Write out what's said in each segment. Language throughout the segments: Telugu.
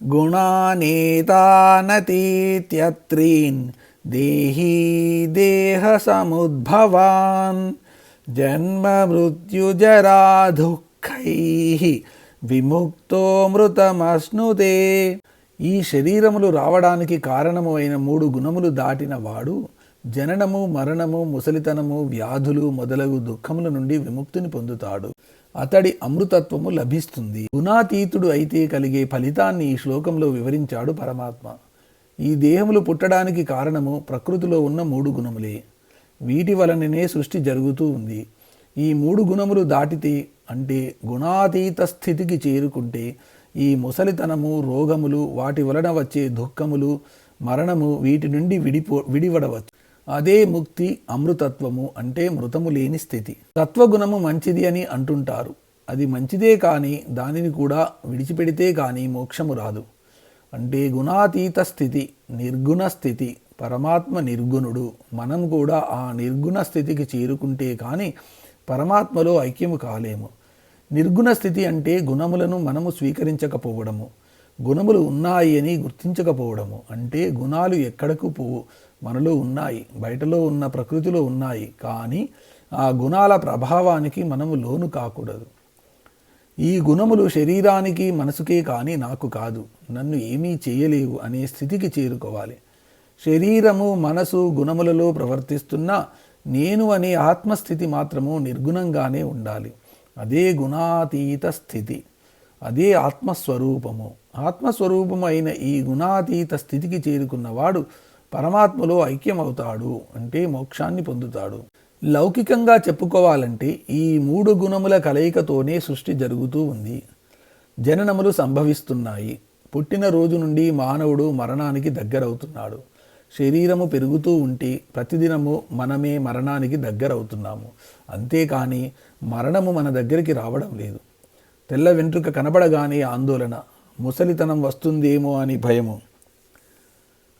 గుణానేతానతీత్యత్రీన్ దేహీ సముద్భవాన్ జన్మ మృత్యుజరా దుఃఖై విముక్తో మృతమశ్నుతే ఈ శరీరములు రావడానికి కారణము అయిన మూడు గుణములు దాటిన వాడు జననము మరణము ముసలితనము వ్యాధులు మొదలగు దుఃఖముల నుండి విముక్తిని పొందుతాడు. అతడి అమృతత్వము లభిస్తుంది. గుణాతీతుడు అయితే కలిగే ఫలితాన్ని ఈ శ్లోకంలో వివరించాడు పరమాత్మ. ఈ దేహములు పుట్టడానికి కారణము ప్రకృతిలో ఉన్న మూడు గుణములే. వీటి వలననే సృష్టి జరుగుతూ ఉంది. ఈ మూడు గుణములు దాటితే అంటే గుణాతీత స్థితికి చేరుకుంటే ఈ ముసలితనము రోగములు వాటి వలన వచ్చే దుఃఖములు మరణము వీటి నుండి విడిపో విడివడవచ్చు అదే ముక్తి అమృతత్వము అంటే మృతము లేని స్థితి. తత్వగుణము మంచిది అని అంటుంటారు. అది మంచిదే కానీ దానిని కూడా విడిచిపెడితే కానీ మోక్షము రాదు. అంటే గుణాతీత స్థితి నిర్గుణ స్థితి పరమాత్మ నిర్గుణుడు. మనం కూడా ఆ నిర్గుణ స్థితికి చేరుకుంటే కానీ పరమాత్మలో ఐక్యము కాలేము. నిర్గుణ స్థితి అంటే గుణములను మనము స్వీకరించకపోవడము. గుణములు ఉన్నాయి అని గుర్తించకపోవడము. అంటే గుణాలు ఎక్కడకు పోవు. మనలో ఉన్నాయి బయటలో ఉన్న ప్రకృతిలో ఉన్నాయి కానీ ఆ గుణాల ప్రభావానికి మనము లోను కాకూడదు. ఈ గుణములు శరీరానికి మనసుకే కానీ నాకు కాదు నన్ను ఏమీ చేయలేవు అనే స్థితికి చేరుకోవాలి. శరీరము మనసు గుణములలో ప్రవర్తిస్తున్నా నేను అనే ఆత్మస్థితి మాత్రము నిర్గుణంగానే ఉండాలి. అదే గుణాతీత స్థితి అదే ఆత్మస్వరూపము. ఆత్మస్వరూపము అయిన ఈ గుణాతీత స్థితికి చేరుకున్నవాడు పరమాత్మలో ఐక్యమవుతాడు అంటే మోక్షాన్ని పొందుతాడు. లౌకికంగా చెప్పుకోవాలంటే ఈ మూడు గుణముల కలయికతోనే సృష్టి జరుగుతూ ఉంది. జననములు సంభవిస్తున్నాయి. పుట్టిన రోజు నుండి మానవుడు మరణానికి దగ్గరవుతున్నాడు. శరీరము పెరుగుతూ ఉంటే ప్రతిదినము మనమే మరణానికి దగ్గరవుతున్నాము. అంతేకాని మరణము మన దగ్గరికి రావడం లేదు. తెల్ల వెంట్రుక కనబడగానే ఆందోళన. ముసలితనం వస్తుందేమో అని భయము.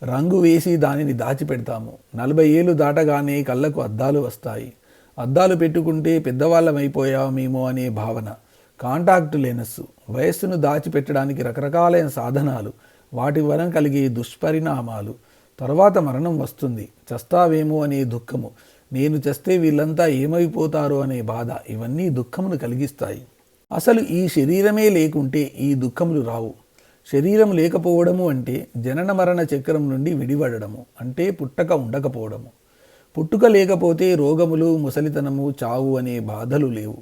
రంగు వేసి దానిని దాచిపెడతాము. నలభై ఏళ్ళు దాటగానే కళ్ళకు అద్దాలు వస్తాయి. అద్దాలు పెట్టుకుంటే పెద్దవాళ్ళమైపోయామేమో అనే భావన. Contact lens. వయస్సును దాచిపెట్టడానికి రకరకాలైన సాధనాలు. వాటి వలన కలిగే దుష్పరిణామాలు. తర్వాత మరణం వస్తుంది. చస్తావేమో అనే దుఃఖము. నేను చస్తే వీళ్ళంతా ఏమైపోతారో అనే బాధ. ఇవన్నీ దుఃఖమును కలిగిస్తాయి. అసలు ఈ శరీరమే లేకుంటే ఈ దుఃఖములు రావు. శరీరం లేకపోవడము అంటే జనన మరణ చక్రం నుండి విడిపడము అంటే పుట్టక ఉండకపోవడము. పుట్టుక లేకపోతే రోగములు ముసలితనము చావు అనే బాధలు లేవు.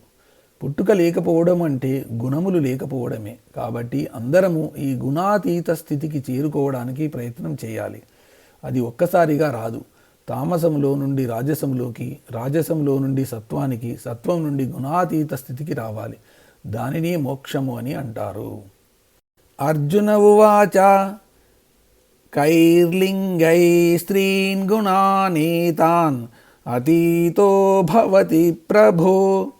పుట్టుక లేకపోవడం అంటే గుణములు లేకపోవడమే. కాబట్టి అందరము ఈ గుణాతీత స్థితికి చేరుకోవడానికి ప్రయత్నం చేయాలి. అది ఒక్కసారిగా రాదు. తామసంలో నుండి రాజసంలోకి రాజసంలో నుండి సత్వానికి సత్వం నుండి గుణాతీత స్థితికి రావాలి. దానిని మోక్షము అని అంటారు. అర్జున ఉవాచ కైర్లింగై స్త్రీన్ గుణానీతాన్ అతీతో భవతి ప్రభో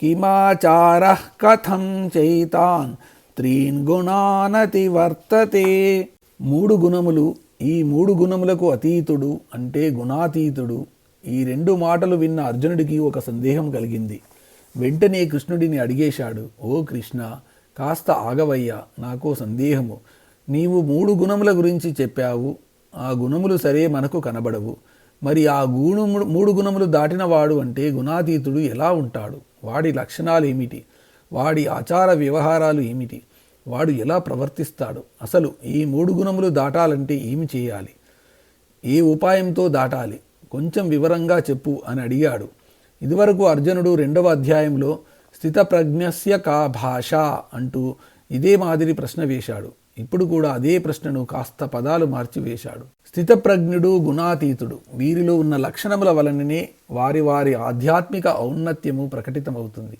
కిమాచార కథం చైతాన్ త్రీన్ గుణానతి వర్తతే. మూడు గుణములు ఈ మూడు గుణములకు అతీతుడు అంటే గుణాతీతుడు. ఈ రెండు మాటలు విన్న అర్జునుడికి ఒక సందేహం కలిగింది. వెంటనే కృష్ణుడిని అడిగేశాడు ఓ కృష్ణ కాస్త ఆగవయ్యా నాకు సందేహము. నీవు మూడు గుణముల గురించి చెప్పావు ఆ గుణములు సరే మనకు కనబడవు. మరి ఆ గుణము మూడు గుణములు దాటినవాడు అంటే గుణాతీతుడు ఎలా ఉంటాడు? వాడి లక్షణాలు ఏమిటి వాడి ఆచార వ్యవహారాలు ఏమిటి? వాడు ఎలా ప్రవర్తిస్తాడు? అసలు ఈ మూడు గుణములు దాటాలంటే ఏమి చేయాలి? ఏ ఉపాయంతో దాటాలి? కొంచెం వివరంగా చెప్పు అని అడిగాడు. ఇదివరకు అర్జునుడు రెండవ అధ్యాయంలో స్థితప్రజ్ఞస్య కా భాష అంటూ ఇదే మాదిరి ప్రశ్న వేశాడు. ఇప్పుడు కూడా అదే ప్రశ్నను కాస్త పదాలు మార్చి వేశాడు. స్థితప్రజ్ఞుడు గుణాతీతుడు వీరిలో ఉన్న లక్షణముల వలననే వారి వారి ఆధ్యాత్మిక ఔన్నత్యము ప్రకటితమవుతుంది.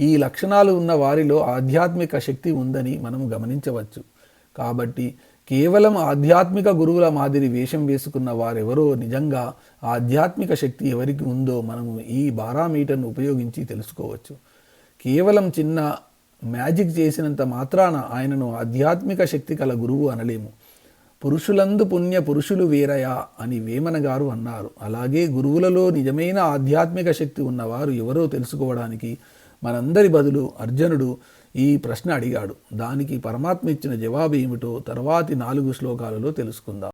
ఈ లక్షణాలు ఉన్న వారిలో ఆధ్యాత్మిక శక్తి ఉందని మనం గమనించవచ్చు. కాబట్టి కేవలం ఆధ్యాత్మిక గురువుల మాదిరి వేషం వేసుకున్న వారెవరో నిజంగా ఆధ్యాత్మిక శక్తి ఎవరికి ఉందో మనము ఈ బారామీటర్ను ఉపయోగించి తెలుసుకోవచ్చు. కేవలం చిన్న మ్యాజిక్ చేసినంత మాత్రాన ఆయనను ఆధ్యాత్మిక శక్తి కల గురువు అనలేము. పురుషులందు పుణ్య పురుషులు వీరయా అని వేమన గారు అన్నారు. అలాగే గురువులలో నిజమైన ఆధ్యాత్మిక శక్తి ఉన్నవారు ఎవరో తెలుసుకోవడానికి మనందరి బదులు అర్జునుడు ఈ ప్రశ్న అడిగాడు. దానికి పరమాత్మ ఇచ్చిన జవాబు ఏమిటో తర్వాతి నాలుగు శ్లోకాలలో తెలుసుకుందాం.